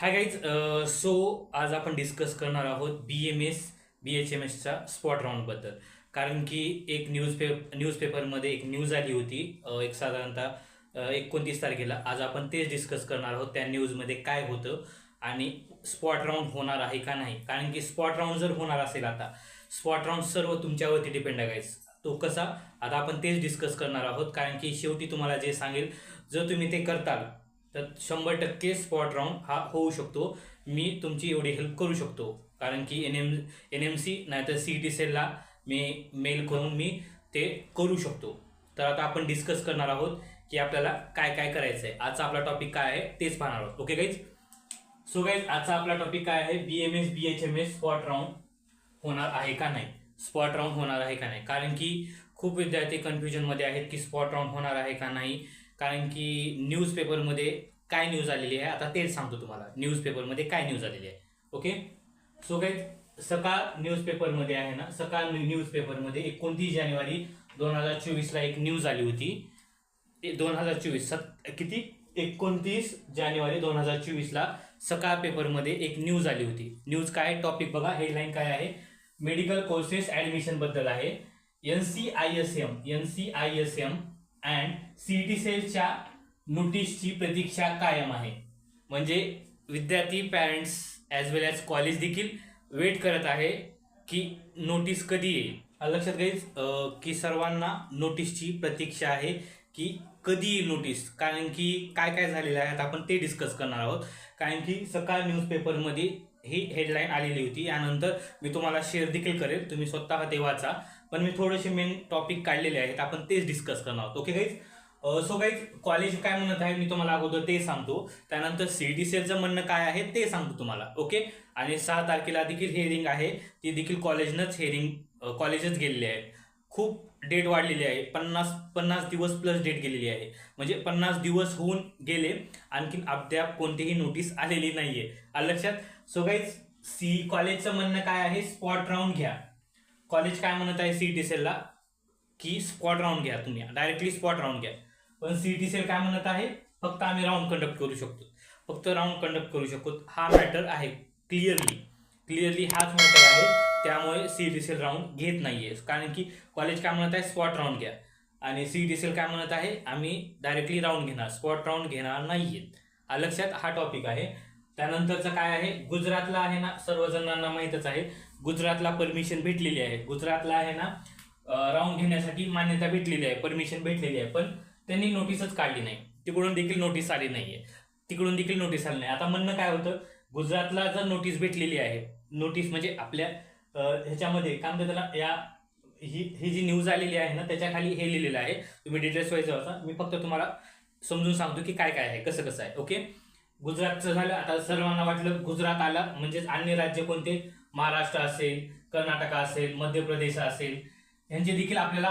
Hi guys so आज आपण discuss करणार आहोत B M S B H M एसच्या स्पॉट राऊंडबद्दल कारण की एक न्यूज पेप न्यूजपेपरमध्ये एक न्यूज आली होती एक साधारणतः एकोणतीस तारखेला. आज आपण तेच डिस्कस करणार आहोत त्या न्यूजमध्ये काय होतं आणि स्पॉट राऊंड होणार आहे का नाही. कारण की स्पॉट राऊंड जर होणार असेल आता स्पॉट राऊंड सर्व तुमच्यावरती डिपेंड आहे गाईज तो कसा? आता आपण तेच डिस्कस करणार आहोत. कारण की शेवटी तुम्हाला जे सांगेल जर तुम्ही ते करताल तर शंभर टक्के स्पॉट राऊंड हा होऊ शकतो. मी तुमची एवढी हेल्प करू शकतो. कारण की N M N M C नाहीतर सी टी सेलला मी मेल करून मी ते करू शकतो. तर आता आपण डिस्कस करणार आहोत की आपल्याला काय काय करायचं आहे आजचा आपला टॉपिक काय आहे तेच पाहणार आहोत. ओके गाईज सो गाईज आजचा आपला टॉपिक काय आहे? B M S B H M S spot round होणार आहे का नाही? स्पॉट राऊंड होणार आहे का नाही? कारण की खूप विद्यार्थी कन्फ्युजनमध्ये आहेत की स्पॉट राऊंड होणार आहे का नाही? कारण की न्यूजपेपरमध्ये काय न्यूज आलेली आहे आता तेच सांगतो तुम्हाला. न्यूजपेपरमध्ये काय न्यूज आलेली आहे. ओके सो काय सकाळ न्यूजपेपरमध्ये आहे ना सकाळ न्यूजपेपरमध्ये एकोणतीस जानेवारी दोन हजार चोवीसला एक न्यूज आली होती. दोन हजार चोवीस सत किती? एकोणतीस जानेवारी दोन हजार चोवीसला सकाळ पेपरमध्ये एक न्यूज आली होती. न्यूज काय? टॉपिक बघा हेडलाईन काय आहे? मेडिकल कोर्सेस ॲडमिशनबद्दल आहे. N C I S M N C I S M and C T सेलच्या नोटीसची प्रतीक्षा कायम आहे. म्हणजे विद्यार्थी parents as well as college देखील वेट करत आहे की नोटीस कधी येईल. लक्षात घ्यायच की सर्वांना नोटीसची प्रतीक्षा आहे की कधी येईल नोटीस कारण की काय काय झालेलं आहे आता आपण ते डिस्कस करणार आहोत. कारण की सकाळ न्यूजपेपरमध्ये ही हेडलाईन आलेली होती. यानंतर मी तुम्हाला शेअर देखील करेल. तुम्ही स्वतः ते वाचा. पण मी थोडेसे मेन टॉपिक काढलेले आहेत. आपण तेच डिस्कस करणार आहोत. Okay guys so guys college काय म्हणत आहे मी तुम्हाला अगोदर ते सांगतो. त्यानंतर सी डी सेलचं म्हणणं काय आहे ते सांगतो तुम्हाला. ओके आणि सहा तारखेला देखील हेअरिंग आहे. ती देखील कॉलेजनंच हेअरिंग कॉलेजच गेलेले आहे खूप डेट वाढलेली आहे. पन्नास पन्नास दिवस प्लस डेट गेलेली आहे. म्हणजे पन्नास दिवस होऊन गेले. आणखीन अद्याप कोणतीही नोटीस आलेली नाहीये. आहे लक्षात? सो गाईज सी कॉलेजचं म्हणणं काय आहे? स्पॉट राऊंड घ्या. कॉलेज काय म्हणत आहे सी टी सेलला की स्पॉट राऊंड घ्या तुम्ही. डायरेक्टली स्पॉट राऊंड घ्या. पण सी टी सेल काय म्हणत आहे? फक्त आम्ही राऊंड कंडक्ट करू शकतो. फक्त राऊंड कंडक्ट करू शकतो. हा मॅटर आहे क्लिअरली क्लिअरली हाच मॅटर आहे. त्यामुळे सी टी सेल राऊंड घेत नाहीये. कारण की कॉलेज काय म्हणत आहे? स्पॉट राऊंड घ्या. आणि सी टी सेल काय म्हणत आहे? आम्ही डायरेक्टली राऊंड घेणार. स्पॉट राऊंड घेणार नाहीयेत हा लक्षात हा टॉपिक आहे. त्यानंतरचं काय आहे? गुजरातला आहे ना सर्वजणांना माहीतच आहे. गुजरातला परमिशन भेटलेली आहे. गुजरातला आहे ना राऊंड घेण्यासाठी मान्यता भेटलेली आहे. परमिशन भेटलेली आहे. पण त्यांनी नोटीसच काढली नाही. तिकडून देखील नोटीस आली नाहीये. तिकडून देखील नोटीस आली नाही. आता म्हणणं काय होतं? गुजरातला जर नोटीस भेटलेली आहे नोटीस म्हणजे आपल्या ह्याच्यामध्ये काय म्हणतात त्याला या ही ही जी न्यूज आलेली आहे ना त्याच्याखाली हे लिहिलेलं आहे. तुम्ही डिटेल्स व्हायचं होता मी फक्त तुम्हाला समजून सांगतो की काय काय आहे कसं कसं आहे. ओके गुजरातचं झालं. आता सर्वांना वाटलं गुजरात आला. म्हणजेच अन्य राज्य कोणते? महाराष्ट्र असेल कर्नाटक असेल मध्य प्रदेश असेल. यांचे देखील आपल्याला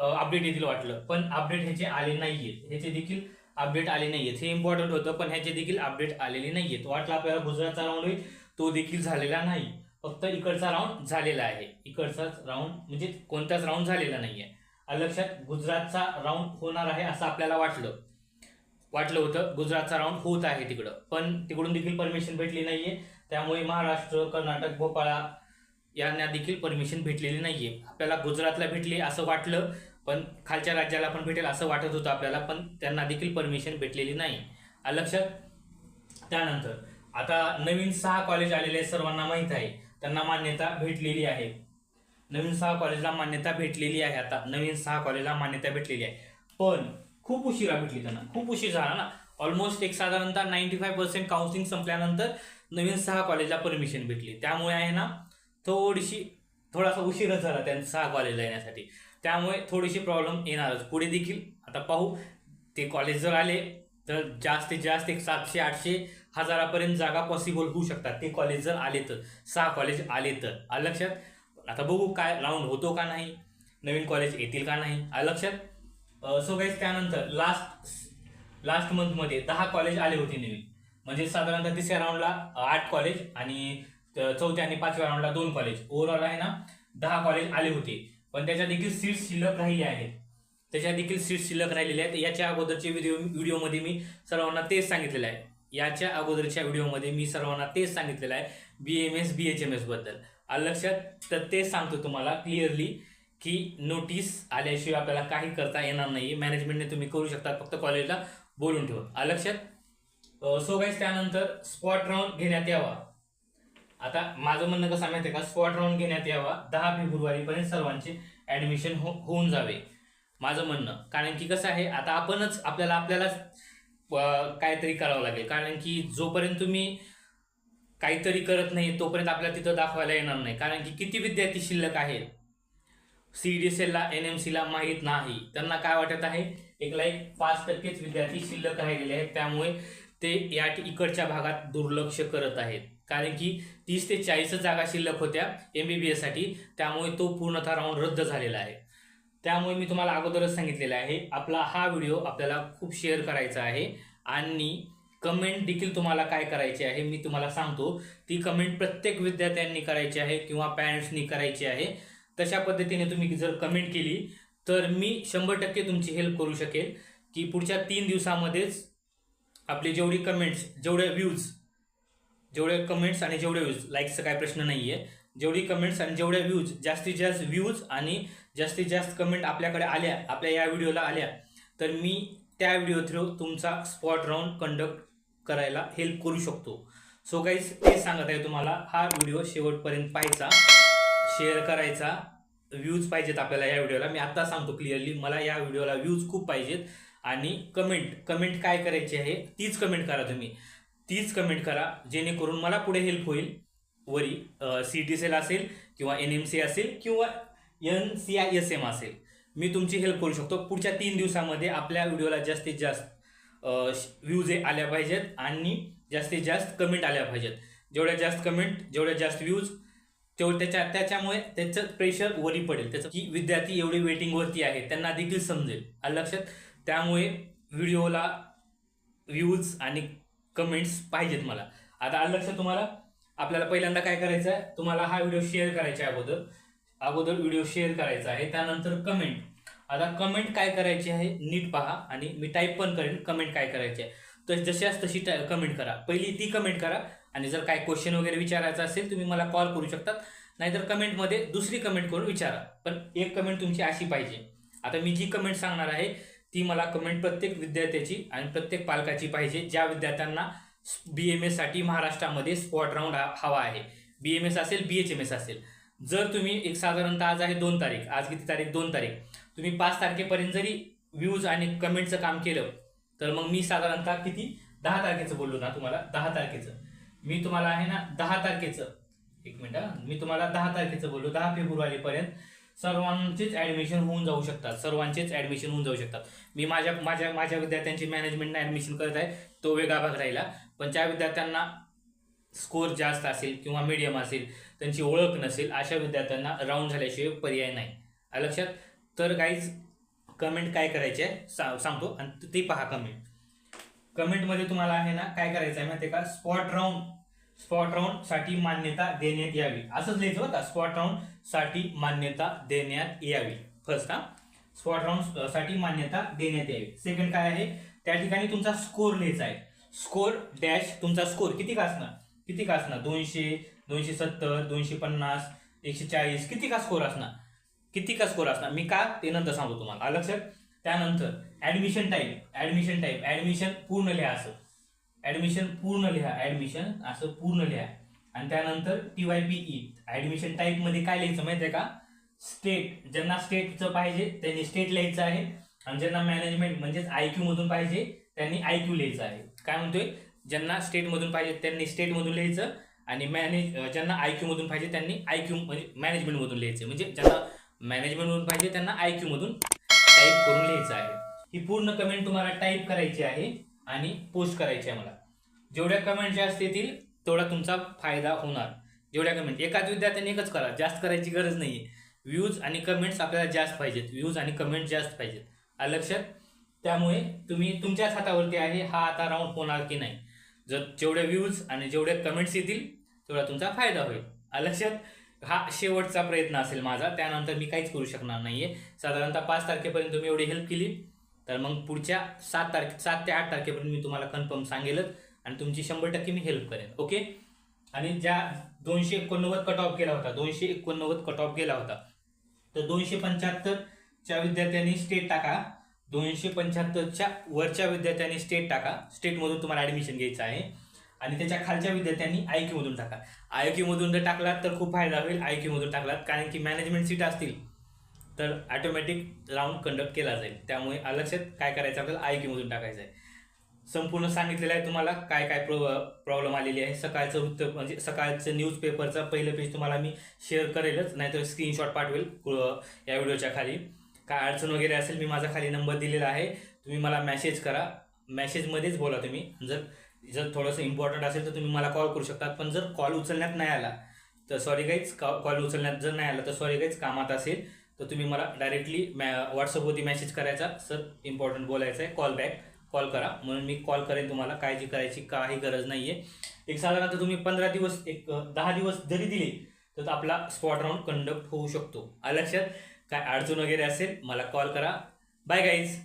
अपडेट येतील वाटलं. पण अपडेट ह्याचे आले नाहीयेत. ह्याचे देखील अपडेट आले नाहीयेत. हे इम्पॉर्टंट होतं पण ह्याचे देखील अपडेट आलेले नाहीयेत. वाटलं आपल्याला गुजरातचा राऊंड होईल तो देखील झालेला नाही. फक्त इकडचा राऊंड झालेला आहे. इकडचाच राऊंड म्हणजे कोणताच राऊंड झालेला नाहीये. आहे लक्षात गुजरातचा राऊंड होणार आहे असं आपल्याला वाटलं. वाटलं होतं गुजरातचा राऊंड होत आहे तिकडं. पण तिकडून देखील परमिशन भेटली नाहीये. त्यामुळे महाराष्ट्र कर्नाटक भोपाळा यांना देखील परमिशन भेटलेली नाहीये. आपल्याला गुजरातला भेटली असं वाटलं पण खालच्या राज्याला पण भेटेल असं वाटत होतं आपल्याला पण त्यांना देखील परमिशन भेटलेली नाही. लक्षात त्यानंतर आता नवीन सहा कॉलेज आलेले सर्वांना माहीत आहे. त्यांना मान्यता भेटलेली आहे. नवीन सहा कॉलेजला मान्यता भेटलेली आहे आता. नवीन सहा कॉलेजला मान्यता भेटलेली आहे. पण खूप उशिरा भेटली त्यांना. खूप उशीर झाला ना. ऑलमोस्ट एक साधारणतः नाईन्टी फाय पर्सेंट काउन्सिलिंग संपल्यानंतर नवीन सहा कॉलेजला परमिशन भेटली. त्यामुळे आहे ना थोडीशी थोडासा उशीरच झाला त्यांना सहा कॉलेजला येण्यासाठी. त्यामुळे थोडीशी प्रॉब्लेम येणारच. पुढे देखील आता पाहू. ते कॉलेज जर आले तर जास्तीत जास्त एक सातशे आठशे हजारापर्यंत जागा पॉसिबल होऊ शकतात. ते कॉलेज जर आले तर सहा कॉलेज आले तर. लक्षात? आता बघू काय राऊंड होतो का नाही? नवीन कॉलेज येतील का नाही? लक्षात? सो गाईज त्यानंतर लास्ट लास्ट मंथमध्ये दहा कॉलेज आले होते नवीन. म्हणजे साधारणतः तिसऱ्या राऊंडला आठ कॉलेज आणि चौथ्या आणि पाचव्या राऊंडला दोन कॉलेज ओव्हरऑल आहे ना दहा कॉलेज आले होते. पण त्याच्या देखील सीट शिल्लक राहिले आहेत. त्याच्या देखील सीट शिल्लक राहिलेल्या आहेत. याच्या अगोदरचे व्हिडिओ व्हिडिओमध्ये मी सर्वांना तेच सांगितलेलं आहे. याच्या अगोदरच्या व्हिडिओमध्ये मी सर्वांना तेच सांगितलेलं आहे. B M S B H M एसबद्दल लक्षात? तर तेच सांगतो तुम्हाला क्लिअरली की नोटीस आल्याशिवाय आपल्याला काही करता येणार नाही मॅनेजमेंटने तुम्ही करू शकता. फक्त कॉलेजला बोलून ठेवा. आलं लक्षात? सो गाईज त्यानंतर स्पॉट राऊंड घेण्यात यावा. आता माझं म्हणणं कसं माहिती आहे का? स्पॉट राऊंड घेण्यात यावा. दहा फेब्रुवारीपर्यंत सर्वांचे ॲडमिशन हो होऊन जावे. माझं म्हणणं. कारण की कसं आहे आता आपणच आपल्याला आपल्यालाच काहीतरी करावं लागेल. कारण की जोपर्यंत तुम्ही काहीतरी करत नाही तोपर्यंत आपल्याला तिथं दाखवायला येणार नाही. कारण की किती विद्यार्थी शिल्लक आहेत? सी डी एस एलला एन एम सीला माहीत नाही. त्यांना काय वाटत आहे? एकला एक पाच टक्केच विद्यार्थी शिल्लक राहिलेले आहेत. त्यामुळे ते या इकडच्या भागात दुर्लक्ष करत आहेत. कारण की तीस ते चाळीस जागा शिल्लक होत्या एम बी बी एससाठी त्यामुळे तो पूर्णतः राऊंड रद्द झालेला आहे. त्यामुळे मी तुम्हाला अगोदरच सांगितलेलं आहे. आपला हा व्हिडिओ आपल्याला खूप शेअर करायचा आहे. आणि कमेंट देखील तुम्हाला काय करायची आहे मी तुम्हाला सांगतो. ती कमेंट प्रत्येक विद्यार्थ्यांनी करायची आहे किंवा पॅरेंट्सनी करायची आहे. तशा पद्धतीने तुम्ही जर कमेंट केली तर मी शंभर टक्के तुमची हेल्प करू शकेल की पुढच्या तीन दिवसामध्येच आपली जेवढी कमेंट्स जेवढे व्ह्यूज जेवढे कमेंट्स आणि जेवढे व्ह्यूज लाईक्सचा काय प्रश्न नाही आहे जेवढी कमेंट्स आणि जेवढ्या व्ह्यूज जास्तीत जास्त व्ह्यूज आणि जास्तीत जास्त कमेंट आपल्याकडे आल्या आपल्या या व्हिडिओला आल्या तर मी त्या व्हिडिओ थ्रू तुमचा स्पॉट राऊंड कंडक्ट करायला हेल्प करू शकतो. सो गाईज तेच सांगत आहे तुम्हाला हा व्हिडिओ शेवटपर्यंत पाहायचा. शेअर करायचा व्ह्यूज पाहिजेत आपल्याला या व्हिडिओला मी आत्ता सांगतो क्लिअरली मला या व्हिडिओला व्ह्यूज खूप पाहिजेत. आणि कमेंट कमेंट काय करायची आहे तीच कमेंट करा तुम्ही. तीच कमेंट करा जेणेकरून मला पुढे हेल्प होईल. वरी सी टी एल असेल किंवा एन एम सी असेल किंवा N C I S M असेल. मी तुमची हेल्प करू शकतो. पुढच्या तीन दिवसामध्ये आपल्या व्हिडिओला जास्तीत जास्त व्ह्यूज आल्या पाहिजेत आणि जास्तीत जास्त कमेंट आल्या पाहिजेत. जेवढ्या जास्त कमेंट जेवढ्या जास्त व्ह्यूज तेवढं त्याच्या त्याच्यामुळे त्याचं प्रेशर वरी पडेल. त्याचं की विद्यार्थी एवढी वेटिंगवरती आहे त्यांना देखील समजेल. आलं लक्षात? त्यामुळे व्हिडिओला व्ह्यूज आणि कमेंट्स पाहिजेत मला. आता आलं लक्षात तुम्हाला? आपल्याला पहिल्यांदा काय करायचं आहे? तुम्हाला हा व्हिडिओ शेअर करायचा आहे अगोदर. अगोदर व्हिडिओ शेअर करायचा आहे. त्यानंतर कमेंट आता कमेंट काय करायची आहे? नीट पहा आणि मी टाईप पण करेन. कमेंट काय करायची आहे? तर जशाच तशी कमेंट करा. पहिली ती कमेंट करा. आणि जर काय क्वेश्चन वगैरे विचारायचं असेल तुम्ही मला कॉल करू शकतात. नाहीतर कमेंटमध्ये दुसरी कमेंट करून विचारा. पण एक कमेंट तुमची अशी पाहिजे. आता मी जी कमेंट सांगणार आहे ती मला कमेंट प्रत्येक विद्यार्थ्याची आणि प्रत्येक पालकाची पाहिजे. ज्या विद्यार्थ्यांना बी एम एससाठी महाराष्ट्रामध्ये स्पॉट राऊंड हवा आहे. बी एम एस असेल बी एच एम एस असेल. जर तुम्ही एक साधारणतः आज आहे दोन तारीख आज किती तारीख? दोन तारीख. तुम्ही पाच तारखेपर्यंत जरी व्ह्यूज आणि कमेंटचं काम केलं तर मग मी साधारणतः किती? दहा तारखेचं बोललो ना तुम्हाला दहा तारखेचं. मी तुम्हाला आहे ना दहा तारखेचं एक मिनिट मी तुम्हाला दहा तारखेचं बोललो दहा फेब्रुवारीपर्यंत सर्वांचेच ॲडमिशन होऊन जाऊ शकतात सर्वांचेच ॲडमिशन होऊन जाऊ शकतात. मी माझ्या माझ्या माझ्या विद्यार्थ्यांची मॅनेजमेंटनं ॲडमिशन करत आहे तो वेगळा भाग राहिला. पण ज्या विद्यार्थ्यांना स्कोर जास्त असेल किंवा मीडियम असेल त्यांची ओळख नसेल अशा विद्यार्थ्यांना राऊंड झाल्याशिवाय पर्याय नाही. लक्षात? तर काहीच कमेंट काय करायचे आहे सा सांगतो. आणि ते पहा कमेंट कमेंटमध्ये तुम्हाला आहे ना काय करायचं आहे माहिती आहे का? स्पॉट राऊंड स्पॉट राऊंडसाठी मान्यता देण्यात यावी. असंच लिहायचं बरं स्पॉट राऊंडसाठी मान्यता देण्यात यावी. फर्स्ट हा. स्पॉट राऊंडसाठी मान्यता देण्यात यावी. सेकंड काय आहे? त्या ठिकाणी तुमचा स्कोर लिहायचा आहे. स्कोर डॅश तुमचा स्कोर किती का असणार? किती का असणार? दोनशे दोनशे सत्तर दोनशे पन्नास एकशे चाळीस किती का स्कोर असणार? किती का स्कोर असणार? मी का? ते नंतर सांगतो तुम्हाला. लक्षात? त्यानंतर admission type admission type admission पूर्ण लिहा असं. ऍडमिशन पूर्ण लिहा. ऍडमिशन असं पूर्ण लिहा. आणि त्यानंतर T Y P E admission टाईपमध्ये काय लिहायचं माहिती आहे का? स्टेट ज्यांना स्टेटचं पाहिजे त्यांनी स्टेट लिहायचं आहे. आणि ज्यांना मॅनेजमेंट म्हणजेच आय क्यू मधून पाहिजे त्यांनी आय क्यू लिहायचं आहे. काय म्हणतोय? ज्यांना स्टेटमधून पाहिजे त्यांनी स्टेटमधून लिहायचं. आणि मॅनेज ज्यांना आय क्यू मधून पाहिजे त्यांनी आय क्यू म्हणजे मॅनेजमेंटमधून लिहायचं म्हणजे ज्यांना मॅनेजमेंटमधून पाहिजे त्यांना आय क्यूमधून टाईप करून लिहायचं आहे. ही पूर्ण कमेंट तुम्हाला टाईप करायची आहे आणि पोस्ट करायची आहे मला. जेवढ्या कमेंट जास्त येतील तेवढा तुमचा फायदा होणार. जेवढ्या कमेंट एकाच विद्यार्थ्याने एकच करा. जास्त करायची गरज नाही आहे व्ह्यूज आणि कमेंट्स आपल्याला जास्त पाहिजेत. व्ह्यूज आणि कमेंट जास्त पाहिजेत. आलं लक्षात? त्यामुळे तुम्ही तुमच्याच हातावरती आहे हा आता राऊंड होणार की नाही. जर जेवढे व्ह्यूज आणि जेवढे कमेंट्स येतील तेवढा तुमचा फायदा होईल. आलं लक्षात? हा शेवटचा प्रयत्न असेल माझा. त्यानंतर मी काहीच करू शकणार नाही आहे साधारणतः पाच तारखेपर्यंत तुम्ही एवढी हेल्प केली. तर मग पुढच्या सात तारखे सात ते आठ तारखेपर्यंत मी तुम्हाला कन्फर्म सांगेलच आणि तुमची शंभर टक्के मी हेल्प करेन ओके आणि ज्या दोनशे एकोणनव्वद कट ऑफ केला होता दोनशे एकोणनव्वद कट ऑफ गेला होता तर दोनशे पंच्याहत्तरच्या विद्यार्थ्यांनी स्टेट टाका दोनशे पंच्याहत्तरच्या वरच्या विद्यार्थ्यांनी स्टेट टाका स्टेटमधून तुम्हाला ॲडमिशन घ्यायचं आहे आणि त्याच्या खालच्या विद्यार्थ्यांनी आय क्यूमधून टाका. आय क्यूमधून जर टाकलात तर खूप फायदा होईल आय क्यूमधून टाकलात कारण की मॅनेजमेंट सीट असतील. तर ॲटोमॅटिक राऊंड कंडक्ट केला जाईल. त्यामुळे अलक्षात काय करायचं? आपल्याला आय क्यूमधून टाकायचं आहे. संपूर्ण सांगितलेलं आहे तुम्हाला काय काय प्रो प्रॉब्लेम आलेली आहे. सकाळचं वृत्त म्हणजे सकाळचं न्यूजपेपरचं पहिलं पेज तुम्हाला मी शेअर करेलच नाहीतर स्क्रीनशॉट पाठवेल या व्हिडिओच्या खाली. काय अडचण वगैरे असेल मी माझा खाली नंबर दिलेला आहे. तुम्ही मला मॅसेज करा. मॅसेजमध्येच बोला तुम्ही. जर जर थोडंसं इम्पॉर्टंट असेल तर तुम्ही मला कॉल करू शकता पण जर कॉल उचलण्यात नाही आला तर सॉरी काहीच कॉल उचलण्यात जर नाही आला तर सॉरी काहीच कामात असेल. तर तुम्ही मला डायरेक्टली मॅ व्हॉट्सअपवरती मेसेज करायचा. सर इम्पॉर्टंट बोलायचं आहे कॉल बॅक कॉल करा. म्हणून मी कॉल करेन तुम्हाला. काळजी करायची काही गरज नाही आहे एक साधारणतः तुम्ही पंधरा दिवस एक दहा दिवस जरी दिले तर आपला स्पॉट राऊंड कंडक्ट होऊ शकतो. आ लक्षात? काय अडचण वगैरे असेल मला कॉल करा. Bye guys